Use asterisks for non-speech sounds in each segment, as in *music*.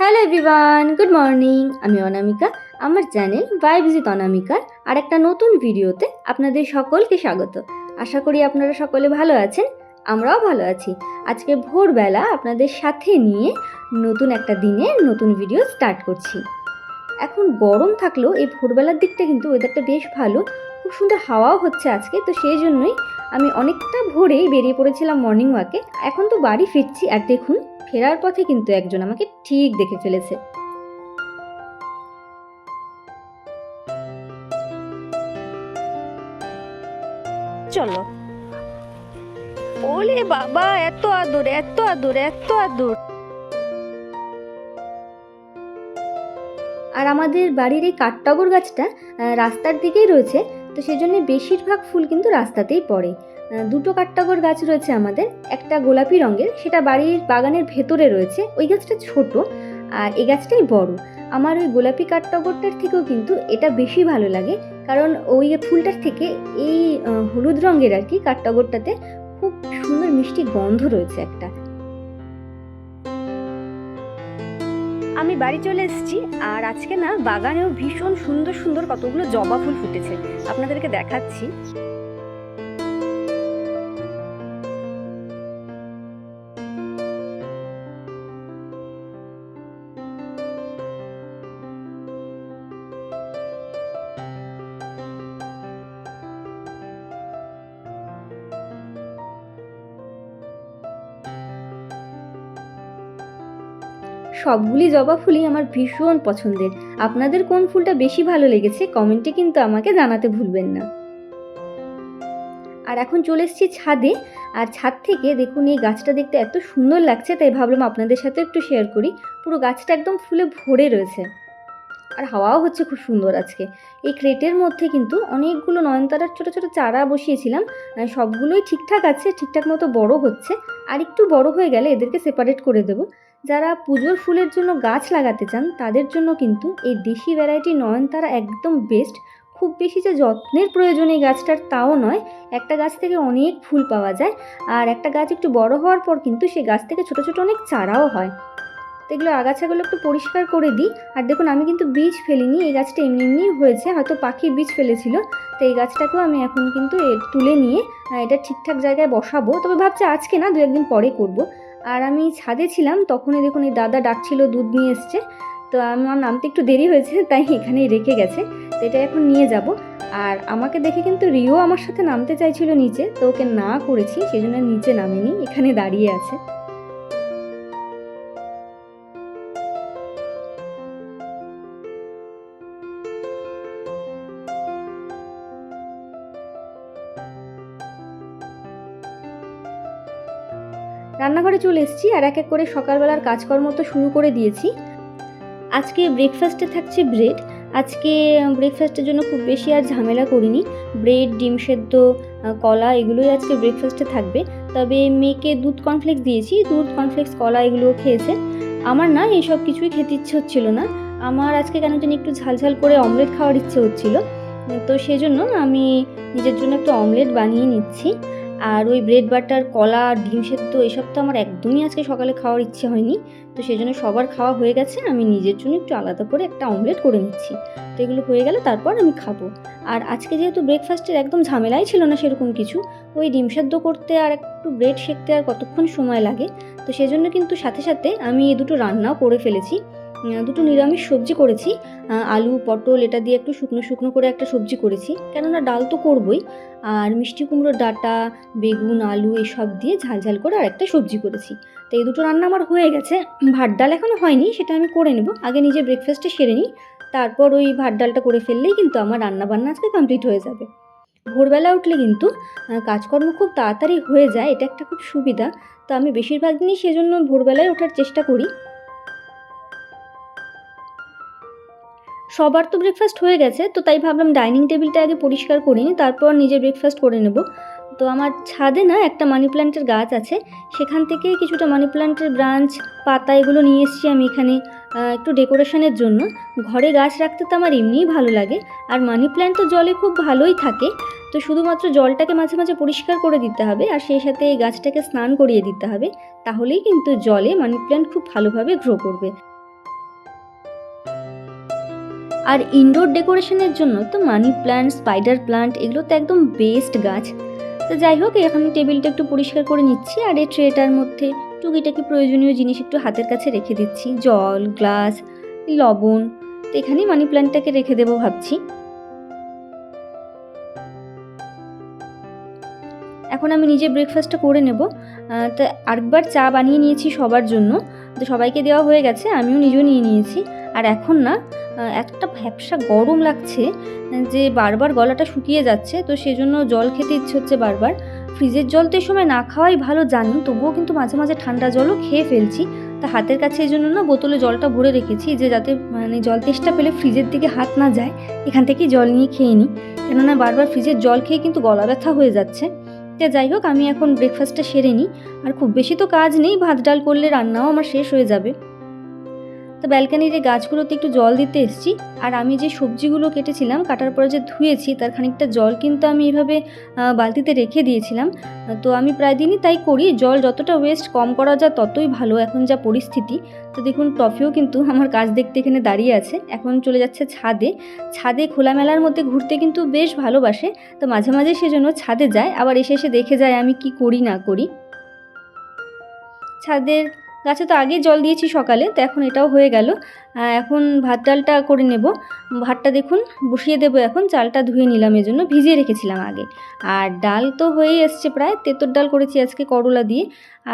Hello everyone good morning আমি অনামিকা, আমার channel vibes with অনামিকার আর একটা নতুন ভিডিওতে আপনাদের সকলকে স্বাগত। আশা করি আপনারা সকলে ভালো আছেন, আমরাও ভালো আছি। আজকে ভোরবেলা আপনাদের সাথে নিয়ে নতুন একটা দিনে নতুন ভিডিও স্টার্ট করছি। এখন গরম থাকলেও এই ভোরবেলার দিকটা কিন্তু ওয়েদারটা বেশ ভালো, খুব সুন্দর হাওয়াও হচ্ছে আজকে, তো সেই জন্যই আমি অনেকটা ভোরেই বেরিয়ে পড়েছিলাম মর্নিং ওয়াকে এখন তো বাড়ি ফিরছি, আর দেখুন ফেরার পথে কিন্তু একজন আমাকে ঠিক দেখে ফেলেছে। চলো। ওলে বাবা এত আদর এত আদর এত আদর। আর আমাদের বাড়ির এই কাঠটগর গাছটা রাস্তার দিকেই রয়েছে তো সেজন্য বেশিরভাগ ফুল কিন্তু রাস্তাতেই পড়ে। দুটো কাঠটগর গাছ রয়েছে আমাদের। একটা গোলাপি রঙের, সেটা বাড়ির বাগানের ভেতরে রয়েছে। ওই গাছটা ছোট আর এই গাছটাই বড়। আমার ওই গোলাপি কাঠটগরটার থেকেও কিন্তু এটা বেশি ভালো লাগে। কারণ ওই ফুলটার থেকে এই হলুদ রঙের আর কি কাঠটগরটাতে খুব সুন্দর মিষ্টি গন্ধ রয়েছে একটা। আমি বাড়ি চলে এসেছি আর আজকে না বাগানেও ভীষণ সুন্দর সুন্দর কতগুলো জবা ফুল ফুটেছে। আপনাদেরকে দেখাচ্ছি। সবগুলি জবা ফুলই আমার ভীষণ পছন্দের। আপনাদের কোন ফুলটা বেশি ভালো লেগেছে কমেন্টে কিন্তু আমাকে জানাতে ভুলবেন না। আর এখন চলে এসেছি ছাদে। আর ছাদ থেকে দেখুন এই গাছটা দেখতে এত সুন্দর লাগছে, তাই ভাবলাম আপনাদের সাথে একটু শেয়ার করি। পুরো গাছটা একদম ফুলে ভরে রয়েছে। আর হাওয়াও হচ্ছে খুব সুন্দর আজকে। এই ক্রেটের মধ্যে কিন্তু অনেকগুলো নয়নতারার ছোটো ছোটো চারা বসিয়েছিলাম। সবগুলোই ঠিকঠাক আছে, ঠিকঠাক মতো বড় হচ্ছে। আর একটু বড় হয়ে গেলে এদেরকে সেপারেট করে দেবো। যারা পুজোর ফুলের জন্য গাছ লাগাতে চান, তাদের জন্য কিন্তু এই দেশি ভ্যারাইটি নয়নতারা একদম বেস্ট খুব বেশি যে যত্নের প্রয়োজন এই গাছটার তাও নয়, একটা গাছ থেকে অনেক ফুল পাওয়া যায় আর একটা গাছ একটু বড় হওয়ার পর কিন্তু সেই গাছ থেকে ছোট ছোট অনেক চারাও হয়। তো এগুলো আগাছাগুলো একটু পরিষ্কার করে দিই। আর দেখুন, আমি কিন্তু বীজ ফেলিনি, এই গাছটা এমনি এমনিই হয়েছে, হয়তো পাখি বীজ ফেলেছিল। তো এই গাছটাকেও আমি এখন কিন্তু তুলে নিয়ে এটা ঠিকঠাক জায়গায় বসাবো। তবে ভাবছি আজকে না, দু একদিন পরে করব। আর আমি ছাদে ছিলাম, তখনই দেখুন এই দাদা ডাকছিল, দুধ নিয়ে এসছে। তো আমার নামতে একটু দেরি হয়েছে, *laughs* তাই এখানেই রেখে গেছে। তো এটা এখন নিয়ে যাব। আর আমাকে দেখে কিন্তু রিও আমার সাথে নামতে চাইছিল নিচে, তো ওকে না করেছি সেই জন্য নিচে নামেনি, এখানে দাঁড়িয়ে আছে। রান্নাঘরে চলে এসেছি আর এক এক করে সকালবেলার কাজকর্ম তো শুরু করে দিয়েছি। আজকে ব্রেকফাস্টে থাকছে ব্রেড আজকে ব্রেকফাস্টের জন্য খুব বেশি আর ঝামেলা করিনি। ব্রেড ডিম সেদ্ধ কলা এগুলোই আজকে ব্রেকফাস্টে থাকবে। তবে মেয়েকে দুধ কর্নফ্লেক্স দিয়েছি। দুধ কর্নফ্লেক্স কলা এগুলোও খেয়েছে। আমার না এইসব কিছুই খেতে ইচ্ছে হচ্ছিল না। আমার আজকে কেন জানি একটু ঝালঝাল করে অমলেট খাওয়ার ইচ্ছে হচ্ছিল। তো সেই জন্য আমি নিজের জন্য একটু অমলেট বানিয়ে নিচ্ছি। আর ওই ব্রেড বাটার কলা ডিম সেদ্ধ এসব তো আমার একদমই আজকে সকালে খাওয়ার ইচ্ছে হয়নি। তো সেই জন্য সবার খাওয়া হয়ে গেছে, আমি নিজের জন্য একটু আলাদা করে একটা অমলেট করে নিচ্ছি। তো এগুলো হয়ে গেলে তারপর আমি খাব। আর আজকে যেহেতু ব্রেকফাস্টের একদম ঝামেলাই ছিল না সেরকম কিছু, ওই ডিম সেদ্ধ করতে আর একটু ব্রেড শেখতে আর কতক্ষণ সময় লাগে, তো সেজন্য কিন্তু সাথে সাথে আমি এই দুটো রান্নাও করে ফেলেছি। দুটো নিরামিষ সবজি করেছি। আলু, পটল, এটা দিয়ে একটু শুকনো শুকনো করে একটা সবজি করেছি। কেননা ডাল তো করবই। আর মিষ্টি কুমড়োর ডাঁটা, বেগুন, আলু এসব দিয়ে ঝাল ঝাল করে আরেকটা সবজি করেছি। তো এই দুটো রান্না আমার হয়ে গেছে। ভাত ডাল এখনও হয়নি, সেটা আমি করে নেব। আগে নিজে ব্রেকফাস্টে সেরে নিই। তারপর ওই ভাত ডালটা করে ফেললেই কিন্তু আমার রান্না বান্না আজকে কমপ্লিট হয়ে যাবে। ভোরবেলা উঠলে কিন্তু কাজকর্ম খুব তাড়াতাড়ি হয়ে যায়, এটা একটা খুব সুবিধা। তো আমি বেশিরভাগ দিনই সেজন্য ভোরবেলায় ওঠার চেষ্টা করি। সবার তো ব্রেকফাস্ট হয়ে গেছে, তো তাই ভাবলাম ডাইনিং টেবিলটা আগে পরিষ্কার করিনি তারপর নিজে ব্রেকফাস্ট করে নেব। তো আমার ছাদে না একটা মানি প্ল্যান্টের গাছ আছে, সেখান থেকে কিছুটা মানি প্ল্যান্টের ব্রাঞ্চ পাতা এগুলো নিয়ে এসেছি আমি এখানে একটু ডেকোরেশনের জন্য। ঘরে গাছ রাখতে তো আমার এমনিই ভালো লাগে, আর মানি প্ল্যান্ট তো জলে খুব ভালোই থাকে, তো শুধুমাত্র জলটাকে মাঝে মাঝে পরিষ্কার করে দিতে হবে, আর সেই সাথে এই গাছটাকে স্নান করিয়ে দিতে হবে, তাহলেই কিন্তু জলে মানি প্ল্যান্ট খুব ভালোভাবে গ্রো করবে। আর ইনডোর ডেকোরেশনের জন্য তো মানি প্ল্যান্ট স্পাইডার প্ল্যান্ট এগুলো তো একদম বেস্ট গাছ। তো যাই হোক, এখন টেবিলটা একটু পরিষ্কার করে নিচ্ছি আর এই ট্রেটার মধ্যে টুকিটাকি প্রয়োজনীয় জিনিস একটু হাতের কাছে রেখে দিচ্ছি। জল গ্লাস লবণ, তো এখানেই মানি প্ল্যান্টটাকে রেখে দেবো ভাবছি। এখন আমি নিজে ব্রেকফাস্টটা করে নেব। তো আরেকবার চা বানিয়ে নিয়েছি সবার জন্য। তো সবাইকে দেওয়া হয়ে গেছে, আমিও নিজেও নিয়ে নিয়েছি। আর এখন না একটা ভ্যাবসা গরম লাগছে যে বারবার গলাটা শুকিয়ে যাচ্ছে, তো সেজন্য জল খেতে ইচ্ছে হচ্ছে বারবার। ফ্রিজের জল তো এই সময় না খাওয়াই ভালো, জানি, তবুও কিন্তু মাঝে মাঝে ঠান্ডা জলও খেয়ে ফেলছি। তা হাতের কাছে এই জন্য না বোতলে জলটা ভরে রেখেছি যে যাতে মানে জল তেষ্টা পেলে ফ্রিজের দিকে হাত না যায়, এখান থেকেই জল নিয়ে খেয়ে নিই। কেননা বারবার ফ্রিজের জল খেয়ে কিন্তু গলা ব্যথা হয়ে যাচ্ছে। তো যাই হোক, আমি এখন ব্রেকফাস্টটা সেরে নিই। আর খুব বেশি তো কাজ নেই, ভাত, ডাল করলে রান্নাও আমার শেষ হয়ে যাবে। তো ব্যালকানির এই গাছগুলোতে একটু জল দিতে এসেছি। আর আমি যে সবজিগুলো কেটেছিলাম, কাটার পরে যে ধুয়েছি, তার খানিকটা জল কিন্তু আমি এভাবে বালতিতে রেখে দিয়েছিলাম। তো আমি প্রায় দিনই তাই করি। জল যতটা ওয়েস্ট কম করা যায়, ততই ভালো এখন যা পরিস্থিতি। তো দেখুন, টফিও কিন্তু আমার কাজ দেখতে এখানে দাঁড়িয়ে আছে। এখন চলে যাচ্ছে ছাদে। ছাদে খোলামেলার মধ্যে ঘুরতে কিন্তু বেশ ভালোবাসে। তো মাঝে মাঝে সেজন্য ছাদে যায়। আবার এসে এসে দেখে যায় আমি কি করি, না করি। ছাদের গাছে তো আগে জল দিয়েছি সকালে, তো এখন এটাও হয়ে গেল। এখন ভাত ডালটা করে নেব। ভাতটা দেখুন, বসিয়ে দেবো এখন, চালটা ধুয়ে নিলাম এজন্য, ভিজিয়ে রেখেছিলাম আগে। আর ডাল তো হয়েই এসছে প্রায়, তেঁতর ডাল করেছি আজকে করলা দিয়ে।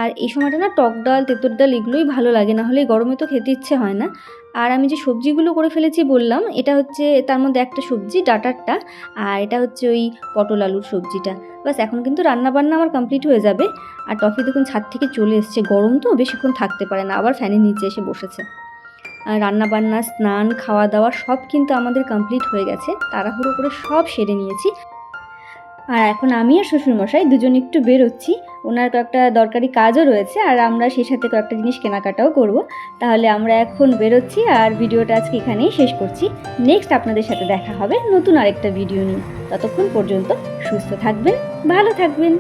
আর এই সময়টা না, টক ডাল, তেঁতর ডাল এগুলোই ভালো লাগে, না হলে গরমে তো খেতে ইচ্ছে হয় না। আর আমি যে সবজিগুলো করে ফেলেছি বললাম, এটা হচ্ছে তার মধ্যে একটা সবজি, ডাটারটা, আর এটা হচ্ছে ওই পটল আলুর সবজিটা। বাস এখন কিন্তু রান্না বান্না আমার কমপ্লিট হয়ে যাবে। আর টফি দেখুন ছাদ থেকে চলে এসছে, গরম তো, বেশিক্ষণ থাকতে পারে না, আবার ফ্যানের নিচে এসে বসেছে। আর রান্না বান্না স্নান খাওয়া দাওয়া সব কিন্তু আমাদের কমপ্লিট হয়ে গেছে, তাড়াহুড়ো করে সব সেরে নিয়েছি। আর এখন আমি আর শ্বশুরমশাই দুজন একটু বেরোচ্ছি। ওনার কয়েকটা দরকারি কাজও রয়েছে আর আমরা সেই সাথে কয়েকটা জিনিস কেনাকাটাও করব। তাহলে আমরা এখন বেরোচ্ছি আর ভিডিওটা আজকে এখানেই শেষ করছি। নেক্সট আপনাদের সাথে দেখা হবে নতুন আরেকটা ভিডিও নিয়ে। ততক্ষণ পর্যন্ত সুস্থ থাকবেন, ভালো থাকবেন।